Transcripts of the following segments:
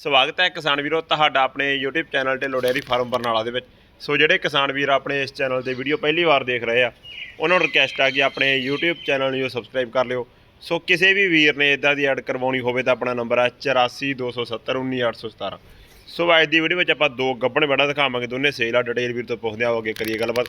ਸਵਾਗਤ ਹੈ ਕਿਸਾਨ ਵੀਰੋ, ਤੁਹਾਡਾ ਆਪਣੇ YouTube ਚੈਨਲ 'ਤੇ ਡੇਅਰੀ ਫਾਰਮ ਬਰਨਾਲਾ ਦੇ ਵਿੱਚ। ਸੋ ਜਿਹੜੇ ਕਿਸਾਨ ਵੀਰ ਆਪਣੇ ਇਸ ਚੈਨਲ ਤੇ ਵੀਡੀਓ ਪਹਿਲੀ ਵਾਰ ਦੇਖ ਰਹੇ ਆ, ਉਹਨਾਂ ਨੂੰ ਰਿਕਵੈਸਟ ਆ ਕਿ ਆਪਣੇ YouTube ਚੈਨਲ ਨੂੰ ਸਬਸਕ੍ਰਾਈਬ ਕਰ ਲਿਓ। ਸੋ ਕਿਸੇ ਵੀ ਵੀਰ ਨੇ ਇਦਾਂ ਦੀ ਐਡ ਕਰਵਾਉਣੀ ਹੋਵੇ ਤਾਂ ਆਪਣਾ ਨੰਬਰ ਹੈ 8427191817 ਸੋ ਅੱਜ ਦੀ ਵੀਡੀਓ ਵਿੱਚ ਆਪਾਂ ਦੋ ਗੱਬਣ ਬੜਾ ਦਿਖਾਵਾਂਗੇ, ਦੋਨੇ ਸੇਲ ਆ ਡਿਟੇਲ ਵੀਰ ਤੋਂ ਪੁੱਛਦੇ ਆਵਾਂਗੇ ਕਰੀਏ ਗੱਲਬਾਤ।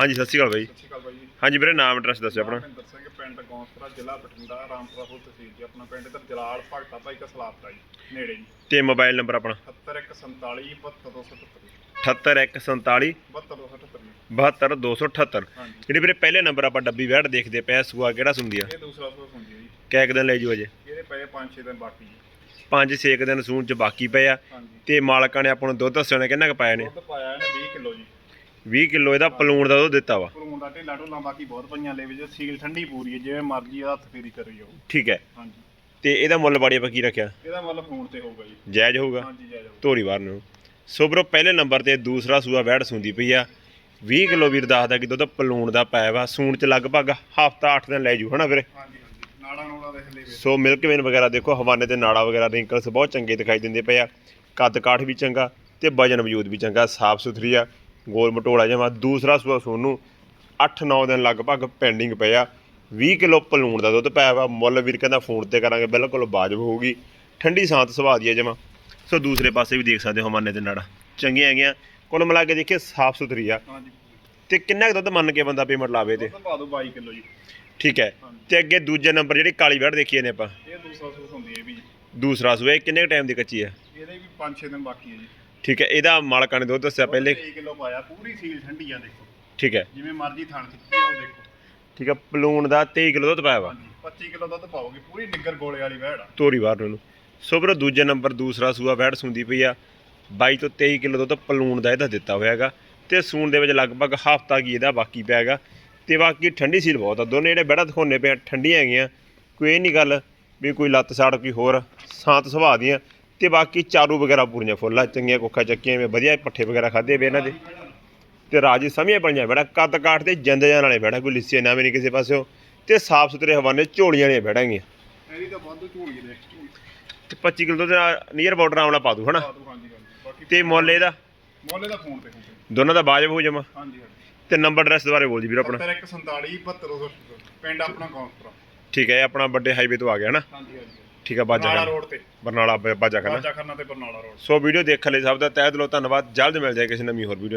ਹਾਂਜੀ ਸਤਿ ਸ਼੍ਰੀ ਅਕਾਲ ਬਾਈ। ਸਤਿ ਸ਼੍ਰੀ ਅਕਾਲ ਬਾਈ ਜੀ। ਹਾਂਜੀ ਵੀਰੇ ਨਾਮ ਐਡਰੈਸ ਦੱਸਿਓ ਆਪਣਾ। ਮਹਿੰਦਰ ਸਿੰਘ ਪਿੰਡ ਗੌਂਸਪੁਰਾ ਜ਼ਿਲ੍ਹਾ ਬਠਿੰਡਾ ਰਾਮਪੁਰਾ ਫੁੱਲ ਤਹਿਸੀਲ ਜੀ। ਆਪਣਾ ਪਿੰਡ ਇੱਧਰ ਜਲਾਲ ਭਗਤਾ ਭਾਈ ਕਾ ਸਲਾਪਤਾ ਜੀ ਨੇੜੇ ਜੀ। ਤੇ ਮੋਬਾਈਲ ਨੰਬਰ ਆਪਣਾ? 7147 72278 78147 72278 72278 ਹਾਂਜੀ। ਜਿਹੜੀ ਵੀਰੇ ਪਹਿਲੇ ਨੰਬਰ ਆਪਾਂ ਡੱਬੀ ਵੈਟ ਦੇਖਦੇ ਪਏ ਆ, ਸੂਆ ਕਿਹੜਾ ਸੁੰਦੀ ਆ? ਇਹ ਦੂਸਰਾ ਸੂਸ ਹੁੰਦੀ ਹੈ ਜੀ। ਕਿਆ ਕੁ ਦਿਨ ਲੈ ਜੂ ਅਜੇ। ਇਹਦੇ ਪਏ 5-6 ਦਿਨ ਬਾਕੀ ਜੀ। 5-6 ਦਿਨ ਸੂਣ ਚ ਬਾਕੀ ਪਏ ਆ। ਤੇ ਮਾਲਕਾਂ ਨੇ ਆਪਾਂ ਨੂੰ ਦੁੱਧ ਦੱਸਿਆ ਨੇ ਕਿੰਨਾ ਕੁ ਪਾਇਆ ਨੇ ਦੁੱਧ ਪਾਇਆ ਇਹਨੇ 20 ਕਿਲੋ ਜੀ। 20 ਕਿਲੋ ਇਹਦਾ ਪਲੂਣ ਦਾ ਦੁੱਧ ਦਿੱਤਾ ਵਾ। ਭਰੂਣ ਦਾ ਢੇਲਾ ਢੋਲਾ ਬਾਕੀ ਬਹੁਤ ਪਈਆਂ ਲੈ ਵਿੱਚ ਸੀਲ ਠੰਡੀ ਪੂਰੀ ਹੈ ਜਿਵੇਂ ਮਰਜ਼ੀ ਇਹਦਾ ਹੱਥ ਫੇਰੀ ਕਰੀ ਜਾਓ ਠੀਕ ਹੈ। ਹਾਂਜੀ। ਤੇ ਇਹਦਾ ਮੁੱਲ ਬਾੜੀ ਆਪਾਂ ਕੀ ਰੱਖਿਆ? ਇਹਦਾ ਮੁੱਲ ਫੋਨ ਤੇ ਹੋਊਗਾ ਜੀ। ਜਾਇਜ਼ ਹੋਊਗਾ? ਹਾਂਜੀ ਜੈ ਜਾਓ ਧੋਰੀ ਵਾਰ ਨੂੰ। ਸੋ ਪਹਿਲੇ ਨੰਬਰ ਤੇ ਦੂਸਰਾ ਸੂਆ ਵੈੜ ਸੁੰਦੀ ਪਈ ਆ। 20 ਕਿਲੋ ਵੀਰ ਦੱਸਦਾ ਕਿ ਦੁੱਧ ਪਲੂਣ ਦਾ ਪਾਇਆ ਵਾ। ਸੂਣ ਚ ਲਗਭਗ ਹਫਤਾ 8 ਦਿਨ ਲੈ ਜੂ ਹਨਾ ਵੀਰੇ? ਹਾਂਜੀ ਹਾਂਜੀ। ਨਾੜਾ ਨੂੜਾ ਦੇਖ ਲੈ ਸੋ ਮਿਲਕ ਵੇਨ ਵਗੈਰਾ ਦੇਖੋ ਹਵਾਨੇ ਤੇ ਨਾੜਾ ਵਗੈਰਾ ਰਿੰਕਲਸ ਬਹੁਤ ਚੰਗੇ ਦਿਖਾਈ ਦਿੰਦੇ ਪਏ ਆ। ਕੱਦ ਕਾਠ ਵੀ ਚੰਗਾ ਤੇ ਵਜਨ ਵਜੂਦ ਵੀ ਚੰਗਾ ਸਾਫ਼ ਸੁਥਰੀ ਆ। ਗੋਲ ਮਟੋਲਾ ਜਮਾ ਦੂਸਰਾ ਸੂਆ ਸੋਨੂੰ 8-9 ਦਿਨ ਲਗਭਗ ਪੈਂਡਿੰਗ ਪਏ ਆ। 20 ਕਿਲੋ ਪਲੂਣ ਦਾ ਦੁੱਧ ਪਾਇਆ ਵਾ ਮੁੱਲ ਵੀਰ ਕਹਿੰਦਾ ਫੋਨ ਤੇ ਕਰਾਂਗੇ ਬਿਲਕੁਲ ਵਾਜਬ ਹੋਊਗੀ। ਠੰਡੀ ਸਾਂਤ ਸੁਭਾਅ ਦੀ ਆ ਜਮਾ। ਸੋ ਦੂਸਰੇ ਪਾਸੇ ਵੀ ਦੇਖ ਸਕਦੇ ਹੋ ਹਵਾਨੇ ਤੇ ਨਾੜਾ। ਚੰਗੀਆਂ ਹੈਗੀਆਂ। ਕੁੱਲ ਮਿਲਾ ਕੇ ਦੇਖੀਏ ਸਾਫ਼ ਸੁਥਰੀ ਆ। ਹਾਂਜੀ। ਤੇ ਕਿੰਨਾ ਕੁ ਦੁੱਧ ਮੰਨ ਕੇ ਬੰਦਾ ਪੇਮੈਂਟ ਲਾਵੇ ਤੇ? ਦੁੱਧ ਪਾ ਦਿਓ 22 ਕਿਲੋ ਜੀ। ਠੀਕ ਹੈ। ਤੇ ਅੱਗੇ ਦੂਜੇ ਨੰਬਰ ਜਿਹੜੀ ਕਾਲੀ ਵੜ ਦੇਖੀਏ ਨੇ ਆਪਾਂ। ਇਹ ਦੂਸਰਾ ਸੂਸ ਹੁੰਦੀ ਹੈ ਵੀ। ਦੂਸਰਾ ਸੂਆ ਇਹ ਕਿੰਨੇ ਟਾਈਮ ਦੀ ਕੱਚੀ ਆ? ਇਹਦੇ ਵੀ 5-6 ਦਿਨ ਬਾਕੀ ਹੈ ਜੀ। ਠੀਕ ਹੈ ਇਹਦਾ ਮਾਲਕਾਂ ਨੇ ਦੁੱਧ ਦੱਸਿਆ ਪਹਿਲੇ। 23 ਕਿਲੋ ਪਾਇਆ ਪੂਰੀ ਸੀਲ ਠੰਡੀ ਆ ਦੇਖੋ। ਠੀਕ ਹੈ। ਜਿਵੇਂ ਮਰਜ਼ੀ ਥਣ ਆ ਉਹ ਦੇਖੋ। ਠੀਕ ਹੈ ਪਲੂਣ ਦਾ 23 ਕਿਲੋ ਦੁੱਧ ਪਾਇਆ ਵਾ। ਹਾਂਜੀ 25 ਕਿਲੋ ਦੁੱਧ ਪਾਓਗੇ ਪੂਰੀ ਨਿੱਗਰ ਗੋਲੇ ਵਾਲੀ ਵਹਿੜ ਆ। ਤੋਰੀ ਬਾਹਰ ਨੂੰ ਸੋ ਵੀਰੋ ਦੂਜੇ ਨੰਬਰ ਦੂਸਰਾ ਸੂਆ ਵੈੜ ਸੁੰਦੀ ਪਈ ਆ। 22 ਤੋਂ 23 ਕਿਲੋ ਦੁੱਧ ਪਲੂਣ ਦਾ ਇਹਦਾ ਦਿੱਤਾ ਹੋਇਆ ਹੈਗਾ। ਤੇ ਸੂਣ ਦੇ ਵਿੱਚ ਲਗਭਗ ਹਫਤਾ ਕੀ ਇਹਦਾ ਬਾਕੀ ਪਿਆ ਹੈਗਾ। ਤੇ ਬਾਕੀ ਠੰਡੀ ਸੀਲ ਬਹੁਤ ਆ। ਦੋਨੇ ਜਿਹੜੇ ਬੈੜਾ ਦਿਖਾਉਣੇ ਪਏ ਆ ਠੰਡੀਆਂ ਹੈਗੀਆਂ। ਕੋਈ ਇਹ ਨਹੀਂ ਗੱਲ ਵੀ ਕੋਈ ਲੱਤ ਸਾੜ ਕੋਈ ਹੋਰ ਸ਼ਾਂਤ ਸੁਭਾਅ ਦੀਆਂ। ਤੇ ਬਾਕੀ ਚਾਰੂ ਵਗੈਰਾ ਪੂਰੀਆਂ ਫੁੱਲ ਚੰਗੀਆਂ ਕੋਖਾ ਚੱਕੀਆਂ ਵੇ ਵਧੀਆ ਪੱਠੇ ਵਗੈਰਾ ਖਾਦੇ ਵੇ ਇਹਨਾਂ ਦੇ। ਤੇ ਰਾਜੀ ਸਮੀਆਂ ਬਣੀਆਂ ਬੈੜਾ ਕੱਦ ਕਾਠ ਤੇ ਜਿੰਦ ਜਾਨ ਵਾਲੇ ਬੈੜਾ ਕੋਈ ਲਿੱਸੇ ਨਾ ਵੀ ਨਹੀਂ ਕਿਸੇ ਪਾਸਿਓ। ਤੇ ਸਾਫ਼ ਸੁਥਰੇ ਹਵਾਨੇ ਝੋਲੀਆਂ ਨੇ ਬੈੜਾਂਗੀਆਂ ਇਹਦੀ ਤਾਂ ਵਾਧੂ ਝੂੜੀ ਦੇ ਤੇ 25 ਕਿਲੋ ਦਾ ਨੀਅਰ ਬਾਰਡਰ ਆਉਣਾ ਪਾ ਦੂ ਹਨਾ? ਤੇ ਮੁੱਲ ਇਹਦਾ? ਮੋਲੇ ਦਾ ਫੋਨ ਤੇ ਦੋਨਾਂ ਦਾ ਬਾਜਬ ਹੋ ਜਾਵਾਂ ਹਾਂਜੀ ਤੇ ਨੰਬਰ ਐਡਰੈਸ ਦੁਬਾਰੇ ਬੋਲ ਜੀ ਵੀਰ ਆਪਣਾ। 7147 72 ਪਿੰਡ ਆਪਣਾ ਗੌਂਸਪੁਰਾ। ਠੀਕ ਹੈ ਇਹ ਆਪਣਾ ਵੱਡੇ ਹਾਈਵੇ ਤੋਂ ਆ ਗਿਆ ਨਾ ਹਾਂਜੀ ਹਾਂਜੀ। ਠੀਕ ਹੈ ਬਾਜਾ ਬਰਨਾਲਾ ਖਾਨਾ। ਰੋਡ ਤੇ। ਬਰਨਾਲਾ ਬ- ਬਾਜਾ ਖਾਨਾ। ਬਾਜਾ ਖੰਨਾ ਤੇ ਬਰਨਾਲਾ ਰੋਡ। ਸੋ ਵੀਡੀਓ ਦੇਖਣ ਲਈ ਸਭ ਦਾ ਤਹਿ ਦਿਲੋਂ ਧੰਨਵਾਦ। ਜਲਦ ਮਿਲ ਜਾਏ ਕਿਸੇ ਨਵੀਂ ਹੋਰ ਵੀਡੀਓ